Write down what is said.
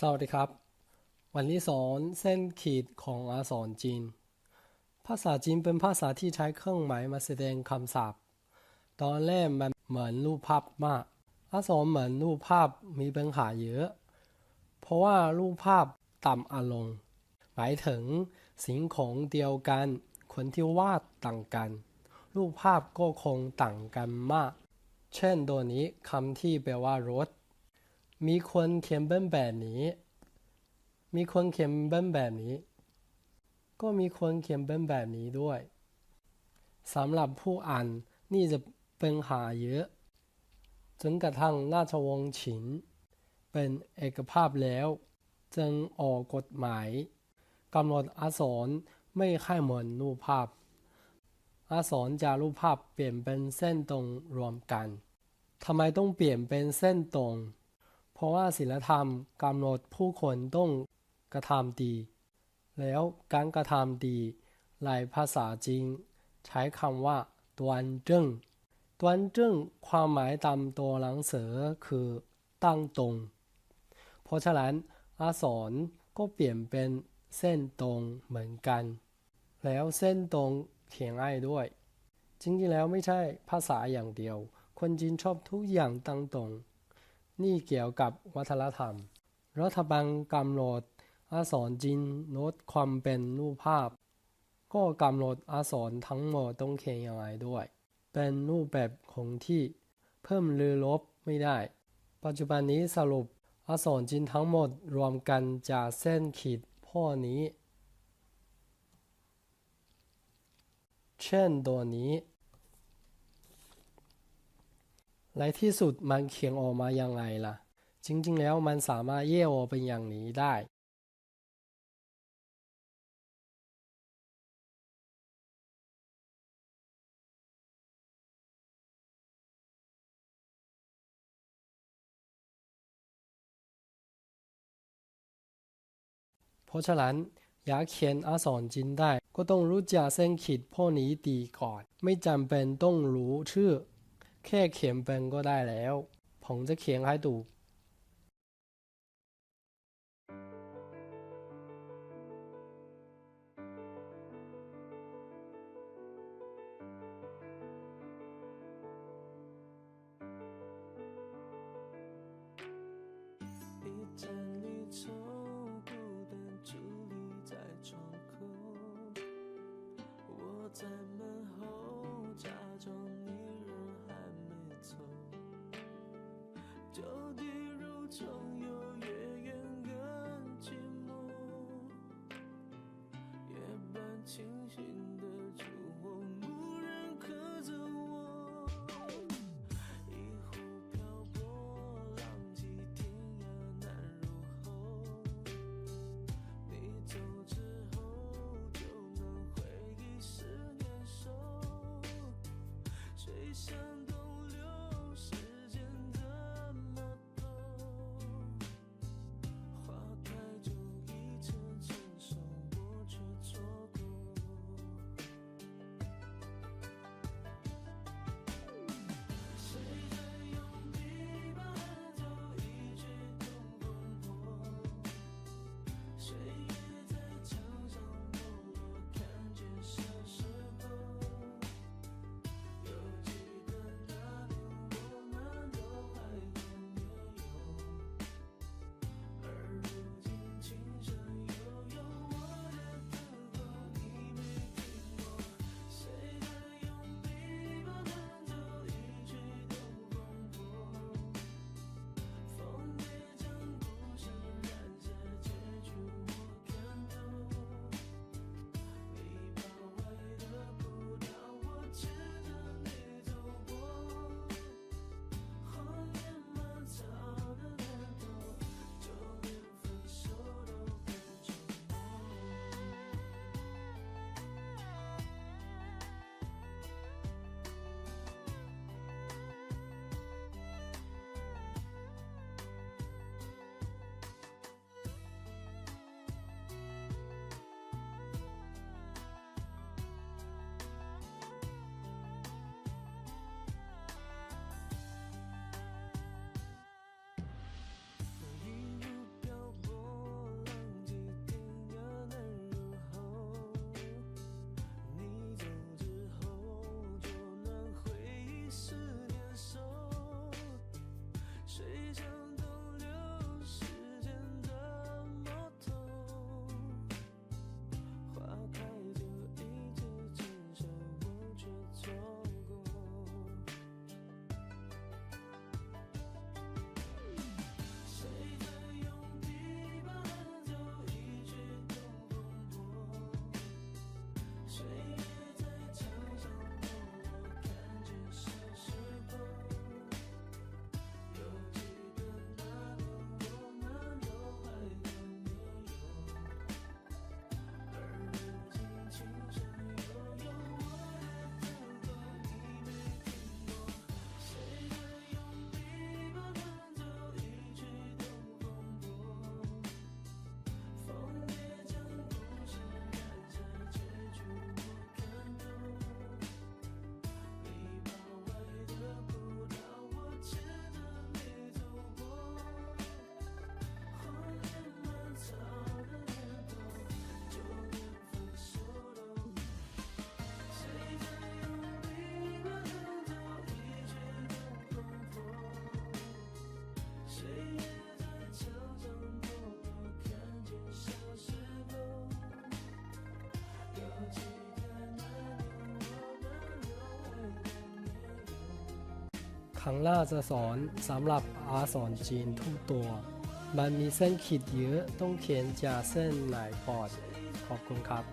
สวัสดีครับ วันนี้สอนเส้นขีดของอักษรจีน ภาษาจีนเป็นภาษาที่ใช้เครื่องหมายมาแสดงคำศัพท์ ตอนแรกมันเหมือนรูปภาพมากอักษรเหมือนรูปภาพมีปัญหาเยอะ เพราะว่ารูปภาพต่ำอารมณ์หมายถึงสิ่งของเดียวกัน คนที่วาดต่างกัน รูปภาพก็คงต่างกันมาก เช่นตัวนี้คำที่แปลว่ารถ มีคนเขียนเป็นแบบนี้ มีคนเขียนเป็นแบบนี้ ก็มีคนเขียนเป็นแบบนี้ด้วยสำหรับผู้อ่านนี่จะเป็นหาเยอะจนกระทั่งราชวงศ์ฉิน เป็นเอกภาพแล้ว จึงออกกฎหมายกำหนดอักษรไม่ให้เหมือนรูปภาพ อักษรจากรูปภาพเปลี่ยนเป็นเส้นตรงรวมกันทำไมต้องเปลี่ยนเป็นเส้นตรง ราะว่าศีลธรรมกำหนดผู้คนต้องกระทำดี แล้วการกระทำดีในภาษาจีนใช้คำว่าตวนจิ้งตวนจิ้งความหมายตามตัวหนังสือคือตั้งตรง เพราะฉะนั้นอักษรก็เปลี่ยนเป็นเส้นตรงเหมือนกัน แล้วเส้นตรงเขียนง่ายด้วย จริงๆแล้วไม่ใช่ภาษาอย่างเดียว คนจีนชอบทุกอย่างตั้งตรง นี่เกี่ยวกับวัฒนธรรม รัฐบาลกำหนดอักษรจีนลดความเป็นรูปภาพ ก็กำหนดอักษรทั้งหมดต้องเขียนยังไงด้วย เป็นรูปแบบคงที่เพิ่มหรือลบไม่ได้ ปัจจุบันนี้สรุปอักษรจีนทั้งหมดรวมกันจากเส้นขีดพ่อนี้ เช่นตัวนี้ ในที่สุดมันเขียนออกมายังไงล่ะ จริง ๆ แล้วมันสามารถแยกออกเป็นอย่างนี้ได้ เพราะฉะนั้นอยากเขียนอักษรจีนได้ ก็ต้องรู้จักเส้นขีดพวกนี้ดีก่อน ไม่จำเป็นต้องรู้ชื่อ แค่เขียนเป็นก็ได้แล้ว ผมจะเขียนให้ดู在。 ครั้งล่าจะสอนสำหรับอาสอนจีนทุกตัว มันมีเส้นขีดเยอะต้องเขียนจากเส้นไหนก่อนขอบคุณครับ